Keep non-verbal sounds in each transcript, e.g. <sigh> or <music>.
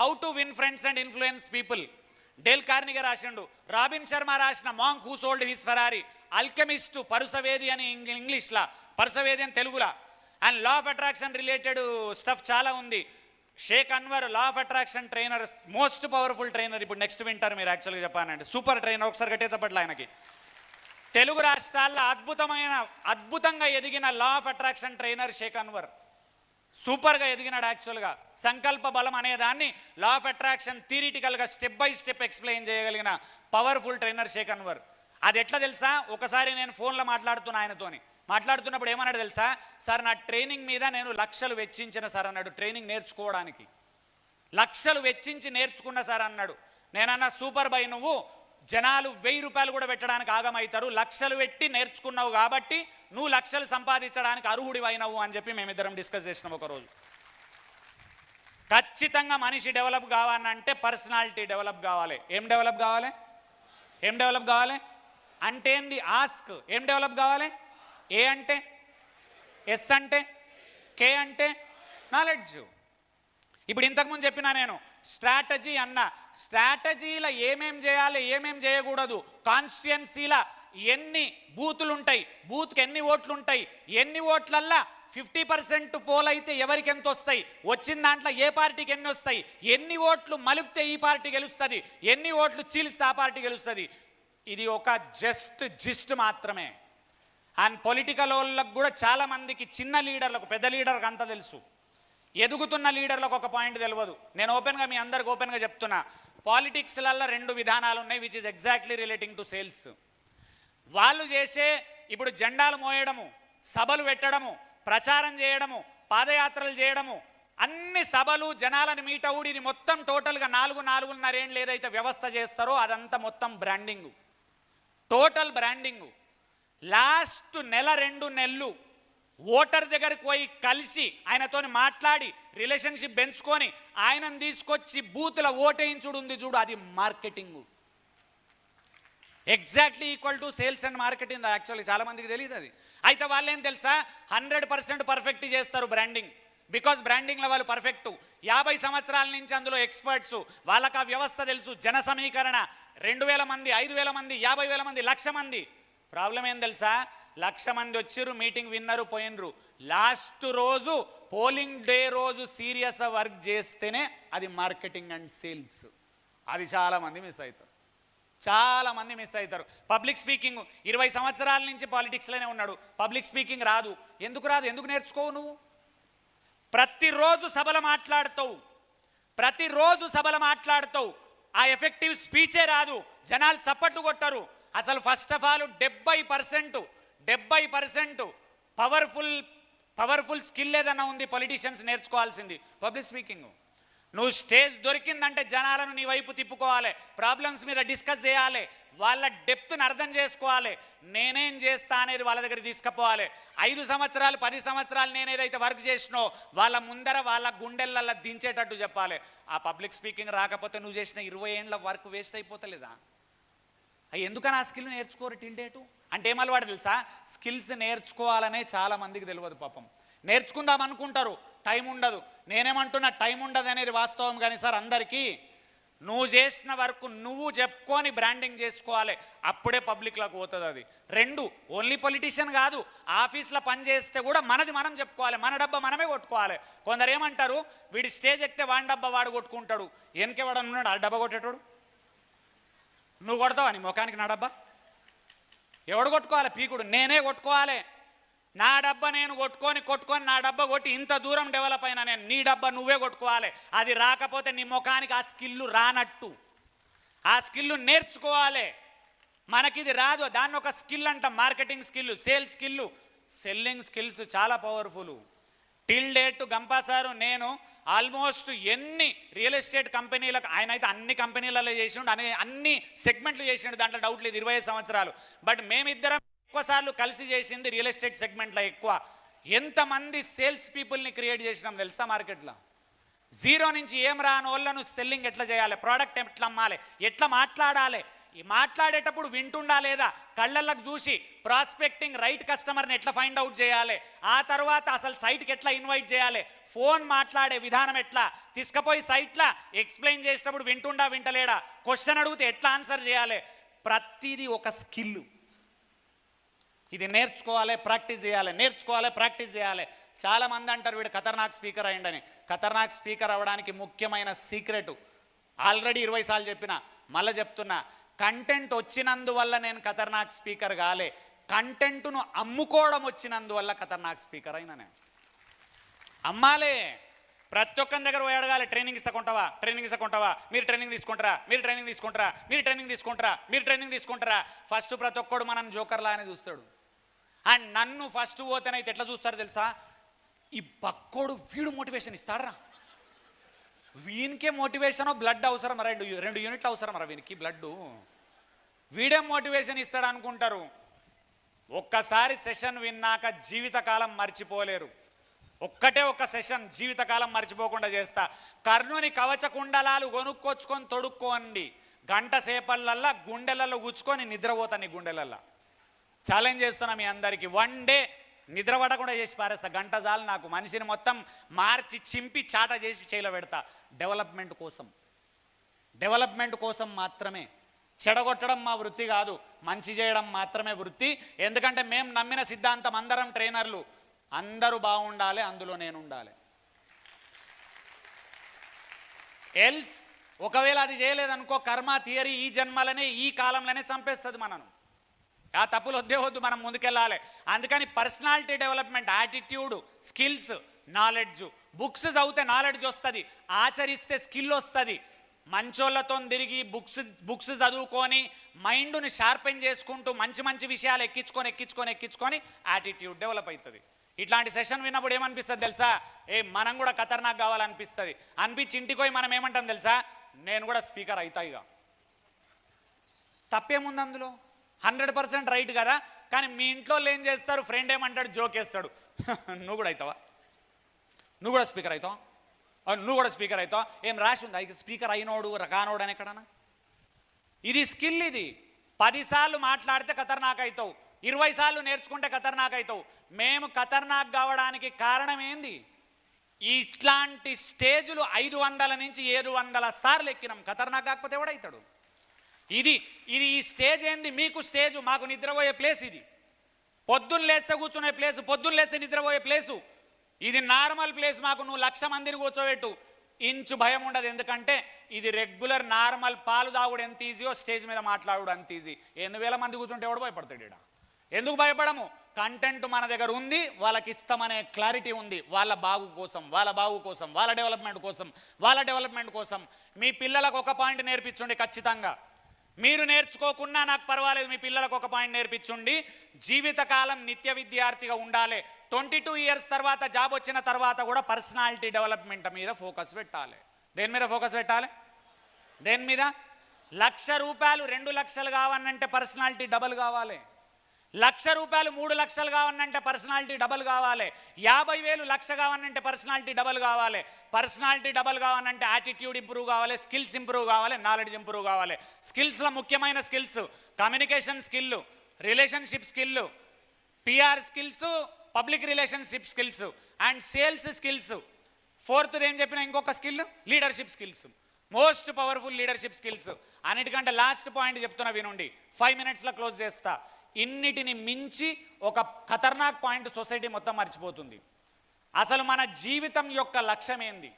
How to win friends and influence people Dale Carnegie రాసిండు Robin Sharma రాసిన monk who sold his Ferrari alchemist Parusavedi అని ఇంగ్లీష్లా పరుసవేది అని తెలుగులా? And law of attraction related stuff చాలా ఉంది. Sheikh Anwar law of attraction trainer most powerful trainer ఇప్పుడు next వింటారు మీరు యాక్చువల్గా చెప్పానండి సూపర్ ట్రైనర్ ఒకసారి గట్టే చెప్పట్లే ఆయనకి. తెలుగు రాష్ట్రాల్లో అద్భుతమైన అద్భుతంగా ఎదిగిన law of attraction trainer Sheikh Anwar. సూపర్గా ఎదిగినాడు యాక్చువల్గా. సంకల్ప బలం అనే దాన్ని లా ఆఫ్ అట్రాక్షన్ థియరిటికల్గా స్టెప్ బై స్టెప్ ఎక్స్ప్లెయిన్ చేయగలిగిన పవర్ఫుల్ ట్రైనర్ షేక్ అన్వర్ అది ఎట్లా తెలుసా? ఒకసారి నేను ఫోన్లో మాట్లాడుతున్నా ఆయనతోని. మాట్లాడుతున్నప్పుడు ఏమన్నాడు తెలుసా? సార్ నా ట్రైనింగ్ మీద నేను లక్షలు వెచ్చించిన సార్ అన్నాడు ట్రైనింగ్ నేర్చుకోవడానికి. లక్షలు వెచ్చించి నేర్చుకున్న సార్ అన్నాడు. నేనన్నా సూపర్ బై నువ్వు? జనాలు వెయ్యి రూపాయలు కూడా పెట్టడానికి ఆగమవుతారు లక్షలు పెట్టి నేర్చుకున్నావు కాబట్టి నువ్వు లక్షలు సంపాదించడానికి అర్హుడి అయినవు అని చెప్పి మేమిద్దరం డిస్కస్ చేసినాం ఒకరోజు. ఖచ్చితంగా మనిషి డెవలప్ కావాలంటే పర్సనాలిటీ డెవలప్ కావాలి. ఏం డెవలప్ కావాలి? ఏం డెవలప్ కావాలి? అంటే ఏంది? ఆస్క్. ఏం డెవలప్ కావాలి? ఏ అంటే? ఎస్ అంటే? కే అంటే? నాలెడ్జ్. ఇప్పుడు ఇంతకుముందు చెప్పినా నేను స్ట్రాటజీ అన్న. స్ట్రాటజీలో ఏమేం చేయాలి ఏమేం చేయకూడదు కాన్స్టిట్యున్సీల ఎన్ని బూతులు ఉంటాయి బూత్కి ఎన్ని ఓట్లు ఉంటాయి ఎన్ని ఓట్లల్లా ఫిఫ్టీ పర్సెంట్ పోల్ అయితే ఎవరికి ఎంత వస్తాయి వచ్చిన దాంట్లో ఏ పార్టీకి ఎన్ని వస్తాయి ఎన్ని ఓట్లు మలిపితే ఈ పార్టీ గెలుస్తుంది ఎన్ని ఓట్లు చీలిస్తే ఆ పార్టీ గెలుస్తుంది. ఇది ఒక జస్ట్ జిస్ట్ మాత్రమే. అండ్ పొలిటికల్ వాళ్ళకు కూడా చాలామందికి చిన్న లీడర్లకు పెద్ద లీడర్కి అంత తెలుసు. ఎదుగుతున్న లీడర్లకు ఒక పాయింట్ తెలియదు నేను ఓపెన్గా మీ అందరికి ఓపెన్గా చెప్తున్నా. పాలిటిక్స్లల్లో రెండు విధానాలు ఉన్నాయి which is exactly relating to sales వాళ్ళు చేసే ఇప్పుడు జెండాలు మోయడము సభలు పెట్టడము ప్రచారం చేయడము పాదయాత్రలు చేయడము అన్ని సభలు జనాలను మీట్ అవుడు ఇది మొత్తం టోటల్గా నాలుగు నాలుగున్నర ఏం ఏదైతే వ్యవస్థ చేస్తారో అదంతా మొత్తం బ్రాండింగు టోటల్ బ్రాండింగు లాస్ట్ నెల రెండు నెలలు ఓటర్ దగ్గరికి పోయి కలిసి ఆయనతో మాట్లాడి రిలేషన్షిప్ పెంచుకొని ఆయనను తీసుకొచ్చి బూతుల ఓటేయించుడు ఉంది చూడు అది marketing. Exactly equal to sales and marketing actually చాలామందికి తెలియదు అది. అయితే వాళ్ళు ఏం తెలుసా? హండ్రెడ్ పర్సెంట్ పర్ఫెక్ట్ చేస్తారు బ్రాండింగ్ బికాస్ బ్రాండింగ్లో వాళ్ళు పర్ఫెక్ట్ యాభై సంవత్సరాల నుంచి అందులో ఎక్స్పర్ట్స్ వాళ్ళకి ఆ వ్యవస్థ తెలుసు. జన సమీకరణ రెండు వేల మంది ఐదు వేల మంది యాభై వేల మంది లక్ష మంది. ప్రాబ్లం ఏం తెలుసా? లక్ష మంది వచ్చిర్రు మీటింగ్ విన్నరు పోయినరు. లాస్ట్ రోజు పోలింగ్ డే రోజు సీరియస్ వర్క్ చేస్తేనే అది మార్కెటింగ్ అండ్ సేల్స్. అది చాలామంది మిస్ అవుతారు చాలామంది మిస్ అవుతారు పబ్లిక్ స్పీకింగ్ ఇరవై సంవత్సరాల నుంచి పాలిటిక్స్లోనే ఉన్నాడు. పబ్లిక్ స్పీకింగ్ రాదు. ఎందుకు రాదు? ఎందుకు నేర్చుకోవు నువ్వు? ప్రతిరోజు సభలు మాట్లాడతావు. ప్రతిరోజు సభలు మాట్లాడతావు. ఆ ఎఫెక్టివ్ స్పీచే రాదు. జనాలు చప్పట్లు కొట్టరు. అసలు ఫస్ట్ ఆఫ్ ఆల్ డెబ్బై పర్సెంట్ డెబ్బై పర్సెంట్ పవర్ఫుల్ పవర్ఫుల్ స్కిల్ ఏదన్నా ఉంది పొలిటీషియన్స్ నేర్చుకోవాల్సింది. పబ్లిక్ స్పీకింగ్ నువ్వు స్టేజ్ దొరికిందంటే జనాలను నీ వైపు తిప్పుకోవాలి. ప్రాబ్లమ్స్ మీద డిస్కస్ చేయాలి. వాళ్ళ డెప్త్ని అర్థం చేసుకోవాలి. నేనేం చేస్తా అనేది వాళ్ళ దగ్గర తీసుకుపోవాలి. ఐదు సంవత్సరాలు పది సంవత్సరాలు నేనేదైతే వర్క్ చేసినో వాళ్ళ ముందర వాళ్ళ గుండెలల్లో దించేటట్టు చెప్పాలి. ఆ పబ్లిక్ స్పీకింగ్ రాకపోతే నువ్వు చేసిన ఇరవై ఏండ్ల వర్క్ వేస్ట్ అయిపోతలేదా? అయ్యి ఎందుకని ఆ స్కిల్ నేర్చుకోరు టిల్ డేటు అంటే ఏం అలవాటు తెలుసా? స్కిల్స్ నేర్చుకోవాలనే చాలా మందికి తెలియదు పాపం. నేర్చుకుందాం అనుకుంటారు. టైం ఉండదు. నేనేమంటున్నా టైం ఉండదు అనేది వాస్తవం కానీ సార్ అందరికీ నువ్వు చేసిన వరకు నువ్వు చెప్పుకొని బ్రాండింగ్ చేసుకోవాలి. అప్పుడే పబ్లిక్లోకి పోతుంది అది. రెండు ఓన్లీ పొలిటీషియన్ కాదు ఆఫీస్లో పని చేస్తే కూడా మనది మనం చెప్పుకోవాలి. మన డబ్బా మనమే కొట్టుకోవాలి. కొందరు ఏమంటారు? వీడి స్టేజ్ ఎక్కితే వాడి డబ్బా వాడు కొట్టుకుంటాడు. వెనకే వాడు ఉన్నాడు ఆ డబ్బా కొట్టేటోడు? నువ్వు కొడతావా నీ ముఖానికి నా డబ్బా? ఎవడు కొట్టుకోవాలి? పీకుడు. నేనే కొట్టుకోవాలి. నా డబ్బా నేను కొట్టుకొని కొట్టుకొని నా డబ్బా కొట్టి ఇంత దూరం డెవలప్ అయినా నేను నీ డబ్బా నువ్వే కొట్టుకోవాలి. అది రాకపోతే నీ ముఖానికి ఆ స్కిల్ రానట్టు. ఆ స్కిల్ నేర్చుకోవాలి. మనకిది రాదు. దాన్ని ఒక స్కిల్ అంట. Marketing skill sales skill selling skills చాలా powerful till date Gampa sir నేను ఆల్మోస్ట్ ఎన్ని రియల్ ఎస్టేట్ కంపెనీలకు ఆయన అయితే అన్ని కంపెనీలలో చేసిండు అన్ని అన్ని సెగ్మెంట్లు చేసిండు దాంట్లో డౌట్ లేదు ఇరవై సంవత్సరాలు. బట్ మేమిద్దరం ఎక్కువ సార్లు కలిసి చేసింది రియల్ ఎస్టేట్ సెగ్మెంట్లో ఎక్కువ. ఎంతమంది సేల్స్ పీపుల్ని క్రియేట్ చేసినాం తెలుసా మార్కెట్లో జీరో నుంచి ఏం రాని వాళ్ళను సెల్లింగ్ ఎట్లా చేయాలి? ప్రోడక్ట్ ఎట్లా అమ్మాలి? ఎట్లా మాట్లాడాలి? ఈ మాట్లాడేటప్పుడు వింటుండా లేదా? కళ్ళళ్ళకు చూసి ప్రాస్పెక్టింగ్ రైట్ కస్టమర్ని ఎట్లా ఫైండ్ అవుట్ చేయాలి? ఆ తర్వాత అసలు సైట్కి ఎట్లా ఇన్వైట్ చేయాలి? ఫోన్ మాట్లాడే విధానం ఎట్లా? తీసుకుపోయి సైట్లా ఎక్స్ప్లెయిన్ చేసేటప్పుడు వింటుండా వింటలేడా? క్వశ్చన్ అడిగితే ఎట్లా ఆన్సర్ చేయాలి? ప్రతిదీ ఒక స్కిల్. ఇది నేర్చుకోవాలి ప్రాక్టీస్ చేయాలి నేర్చుకోవాలి ప్రాక్టీస్ చేయాలి. చాలామంది అంటారు వీడు ఖతర్నాక్ స్పీకర్ అయ్యండని ఖతర్నాక్ స్పీకర్ అవ్వడానికి ముఖ్యమైన సీక్రెట్. ఆల్రెడీ ఇరవై సార్లు చెప్పిన మళ్ళీ చెప్తున్నా కంటెంట్ వచ్చినందువల్ల నేను ఖతర్నాక్ స్పీకర్ కాలే. కంటెంట్ను అమ్ముకోవడం వచ్చినందువల్ల ఖతర్నాక్ స్పీకర్ అయినా నేను. అమ్మాలే ప్రతి ఒక్కరి దగ్గర పోయి అడగాలి ట్రైనింగ్ ఇస్తాకుంటావా ట్రైనింగ్ ఇస్తాకుంటావా మీరు ట్రైనింగ్ తీసుకుంటారా? మీరు ట్రైనింగ్ తీసుకుంటారా? మీరు ట్రైనింగ్ తీసుకుంటారా? మీరు ట్రైనింగ్ తీసుకుంటారా? ఫస్ట్ ప్రతి ఒక్కడు మనం జోకర్లా అని చూస్తాడు. అండ్ నన్ను ఫస్ట్ పోతేనైతే ఎట్లా చూస్తారు తెలుసా? ఈ పక్కోడు వీడు మోటివేషన్ ఇస్తాడరా. వీనికే మోటివేషన్ బ్లడ్ అవసరం రెండు రెండు యూనిట్లు అవసరం రా వీనికి బ్లడ్ వీడే మోటివేషన్ ఇస్తాడు అనుకుంటారు. ఒక్కసారి సెషన్ విన్నాక జీవితకాలం మర్చిపోలేరు. ఒక్కటే ఒక్క సెషన్ జీవితకాలం మర్చిపోకుండా చేస్తా. కర్ణుని కవచ కుండలాలు కొనుక్కొచ్చుకొని తొడుక్కోండి. గంట సేపల్లల్లా గుండెలలో గుచ్చుకొని నిద్రపోతాను నీ గుండెలల్లా. ఛాలెంజ్ చేస్తున్నా మీ అందరికీ. వన్ డే నిద్రపడకుండా చేసి పారేస్తా. గంట చాలు నాకు. మనిషిని మొత్తం మార్చి చింపి చాట చేసి చేయలో పెడతా. డెవలప్మెంట్ కోసం. డెవలప్మెంట్ కోసం మాత్రమే. చెడగొట్టడం మా వృత్తి కాదు. మంచి చేయడం మాత్రమే వృత్తి. ఎందుకంటే మేము నమ్మిన సిద్ధాంతం అందరం ట్రైనర్లు. అందరూ బాగుండాలి అందులో నేను ఉండాలి. ఎల్స్ ఒకవేళ అది చేయలేదనుకో కర్మ థియరీ ఈ జన్మలనే ఈ కాలంలోనే చంపేస్తుంది మనను. ఆ తప్పులు వద్దే వద్దు మనం ముందుకెళ్ళాలి. అందుకని personality development attitude skills knowledge. Books చదివితే నాలెడ్జ్ వస్తుంది ఆచరిస్తే స్కిల్ వస్తుంది. మంచోళ్ళతో తిరిగి బుక్స్ బుక్స్ చదువుకొని మైండ్ని షార్పెన్ చేసుకుంటూ మంచి మంచి విషయాలు ఎక్కించుకొని ఎక్కించుకొని ఎక్కించుకొని యాటిట్యూడ్ డెవలప్ అవుతుంది ఇట్లాంటి సెషన్ విన్నప్పుడు ఏమనిపిస్తుంది తెలుసా? ఏ మనం కూడా ఖతర్నాక్ కావాలనిపిస్తుంది. అనిపించి ఇంటికి పోయి మనం ఏమంటాం తెలుసా? నేను కూడా స్పీకర్ అవుతా తప్పేముంది అందులో? హండ్రెడ్ పర్సెంట్ రైట్ కదా? కానీ మీ ఇంట్లో ఏం చేస్తారు? ఫ్రెండ్ ఏమంటాడు? జోక్ వేస్తాడు. <laughs> నువ్వు కూడా అవుతావా? నువ్వు కూడా స్పీకర్ అవుతావు? నువ్వు కూడా స్పీకర్ అవుతావు? ఏం రాసి ఉంది? అయితే స్పీకర్ అయినోడు రకానోడు అని ఎక్కడన్నా? ఇది స్కిల్ ఇది. పదిసార్లు మాట్లాడితే ఖతర్నాక్ అవుతావు. ఇరవై సార్లు నేర్చుకుంటే ఖతర్నాక్ అవుతావు. మేము ఖతర్నాక్ కావడానికి కారణం ఏంది? ఇట్లాంటి స్టేజులు ఐదు వందల నుంచి ఏడు వందల సార్లు ఎక్కినాం. ఖతర్నాక్ కాకపోతే ఎవడవుతాడు ఇది ఇది ఈ స్టేజ్ ఏంది? మీకు స్టేజ్ మాకు నిద్రపోయే ప్లేస్ ఇది. పొద్దున్న లేస్తే కూర్చునే ప్లేస్ పొద్దున్న లేస్తే నిద్రపోయే ప్లేసు. ఇది నార్మల్ ప్లేస్ మాకు నువ్వు లక్ష మందిని కూర్చోబెట్టు. ఇంచు భయం ఉండదు ఎందుకంటే ఇది రెగ్యులర్ నార్మల్ పాలు తాగుడు ఎంత ఈజీయో స్టేజ్ మీద మాట్లాడు అంత ఈజీ ఎన్ని వేల మంది కూర్చుంటే ఎవడు భయపడతాడు ఇక్కడ ఎందుకు భయపడము? కంటెంట్ మన దగ్గర ఉంది వాళ్ళకి ఇస్తామనే క్లారిటీ ఉంది. వాళ్ళ బాగు కోసం వాళ్ళ బాగు కోసం వాళ్ళ డెవలప్మెంట్ కోసం వాళ్ళ డెవలప్మెంట్ కోసం. మీ పిల్లలకు ఒక పాయింట్ నేర్పించండి ఖచ్చితంగా. మీరు నేర్చుకోకున్నా నాకు పర్వాలేదు మీ పిల్లలకు ఒక పాయింట్ నేర్పించుండి. జీవితకాలం నిత్య విద్యార్థిగా ఉండాలి. ట్వంటీ టూ ఇయర్స్ తర్వాత జాబ్ వచ్చిన తర్వాత కూడా పర్సనాలిటీ డెవలప్మెంట్ మీద ఫోకస్ పెట్టాలి. దేని మీద ఫోకస్ పెట్టాలి? దేని మీద? లక్ష రూపాయలు రెండు లక్షలు కావాలంటే పర్సనాలిటీ డబల్ కావాలి. లక్ష రూపాయలు మూడు లక్షలు కావాలంటే పర్సనాలిటీ డబల్ కావాలి. యాభై వేలు లక్ష కావాలంటే పర్సనాలిటీ డబల్ కావాలి. పర్సనాలిటీ డబల్ కావాలంటే యాటిట్యూడ్ ఇంప్రూవ్ కావాలి స్కిల్స్ ఇంప్రూవ్ కావాలి నాలెడ్జ్ ఇంప్రూవ్ కావాలి. స్కిల్స్లో ముఖ్యమైన skills communication skill relationship skill P R skills public relationship skills and sales skills fourth ఏం చెప్పిన ఇంకొక skill leadership skills most powerful leadership skills అన్నిటికంటే లాస్ట్ పాయింట్ చెప్తున్నా వినుండి. ఫైవ్ మినిట్స్లో క్లోజ్ చేస్తా. ఇన్నిటిని మించి ఒక ఖతర్నాక్ పాయింట్ సొసైటీ మొత్తం మర్చిపోతుంది. అసలు మన జీవితం యొక్క లక్ష్యం ఏంది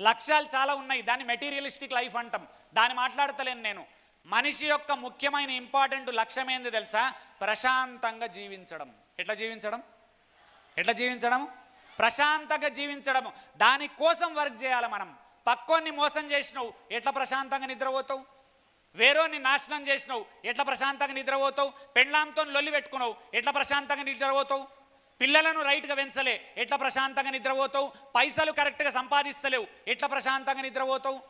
లక్ష్యాలు చాలా ఉన్నాయి. దాన్ని మెటీరియలిస్టిక్ లైఫ్ అంటాం. దాన్ని మాట్లాడతలేను నేను. మనిషి యొక్క ముఖ్యమైన ఇంపార్టెంట్ లక్ష్యం ఏంది తెలుసా? ప్రశాంతంగా జీవించడం. ఎట్లా జీవించడం? ఎట్లా జీవించడం? ప్రశాంతంగా జీవించడం. దానికోసం వర్క్ చేయాలి మనం. పక్కోన్ని మోసం చేసినావు. ఎట్లా ప్రశాంతంగా నిద్రపోతావు? వేరోని నాశనం చేసినావు. ఎట్లా ప్రశాంతంగా నిద్రపోతావు? పెండ్లాంతో లొల్లి పెట్టుకున్నావు. ఎట్లా ప్రశాంతంగా నిద్రపోతావు? పిల్లలను రైట్గా పెంచలే. ఎట్లా ప్రశాంతంగా నిద్రపోతావు? పైసలు కరెక్ట్గా సంపాదిస్తలేవు. ఎట్లా ప్రశాంతంగా నిద్రపోతావు?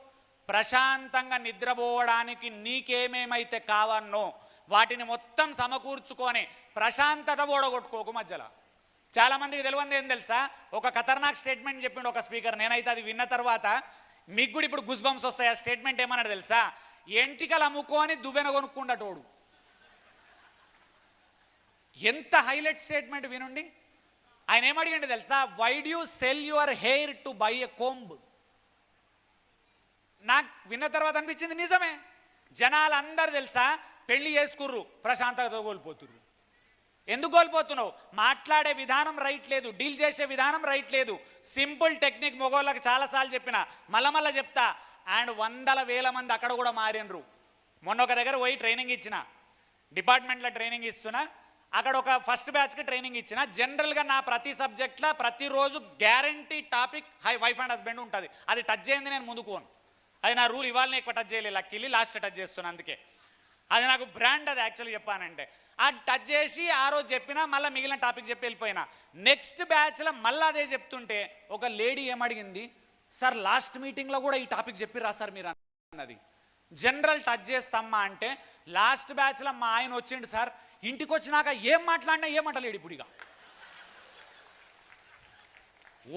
ప్రశాంతంగా నిద్రపోవడానికి నీకేమేమైతే కావన్నో వాటిని మొత్తం సమకూర్చుకొని ప్రశాంతత ఓడగొట్టుకోకు మధ్యలో. చాలామందికి తెలియంది ఏం తెలుసా? ఒక ఖతర్నాక్ స్టేట్మెంట్ చెప్పిండు ఒక స్పీకర్. నేనైతే అది విన్న తర్వాత మీకు కూడా ఇప్పుడు గుజ్బంస్ వస్తాయి? ఆ స్టేట్మెంట్ ఏమన్నాడు తెలుసా? ఎంటికలు అమ్ముకొని దువ్వెన కొనుక్కుండటోడు. ఎంత హైలైట్ స్టేట్మెంట్ వినుండి? ఆయన ఏమడిగండి తెలుసా? Why'd you sell your hair to buy a comb నాకు విన్న తర్వాత అనిపించింది నిజమే. జనాలు అందరు తెలుసా? పెళ్ళి చేసుకుర్రు ప్రశాంతతతో కోల్పోతుర్రు. ఎందుకు కోల్పోతున్నావు? మాట్లాడే విధానం రైట్ లేదు డీల్ చేసే విధానం రైట్ లేదు. సింపుల్ టెక్నిక్ మొగోళ్ళకి చాలాసార్లు చెప్పిన మళ్ళా మళ్ళా చెప్తా అండ్ వందల వేల మంది అక్కడ కూడా మారినరు. మొన్న ఒక దగ్గర పోయి ట్రైనింగ్ ఇచ్చిన. డిపార్ట్మెంట్లో ట్రైనింగ్ ఇస్తున్నా. అక్కడ ఒక ఫస్ట్ బ్యాచ్కి ట్రైనింగ్ ఇచ్చిన. జనరల్గా నా ప్రతి సబ్జెక్ట్లో ప్రతిరోజు గ్యారంటీ టాపిక్ హై వైఫ్ అండ్ హస్బెండ్ ఉంటుంది. అది టచ్ చేయండి నేను ముందుకోను అది నా రూల్ ఇవాళ ఎక్కువ టచ్ చేయలేదు. లక్కిల్లి లాస్ట్ టచ్ చేస్తున్నా అందుకే. అది నాకు బ్రాండ్ అది యాక్చువల్లీ చెప్పానంటే. అది టచ్ చేసి ఆ రోజు చెప్పినా మళ్ళీ మిగిలిన టాపిక్ చెప్పి వెళ్ళిపోయినా. నెక్స్ట్ బ్యాచ్లో మళ్ళీ అదే చెప్తుంటే ఒక లేడీ ఏమడిగింది? సార్ లాస్ట్ మీటింగ్లో కూడా ఈ టాపిక్ చెప్పిరా సార్ మీరు అన్నది. జనరల్ టచ్ చేస్తామా అంటే లాస్ట్ బ్యాచ్లో మా ఆయన వచ్చిండు సార్ ఇంటికి వచ్చినాక ఏం మాట్లాడినా ఏమంటలేడు ఇప్పుడు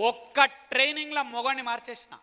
ఒక్క ట్రైనింగ్లో మొగని మార్చేసిన.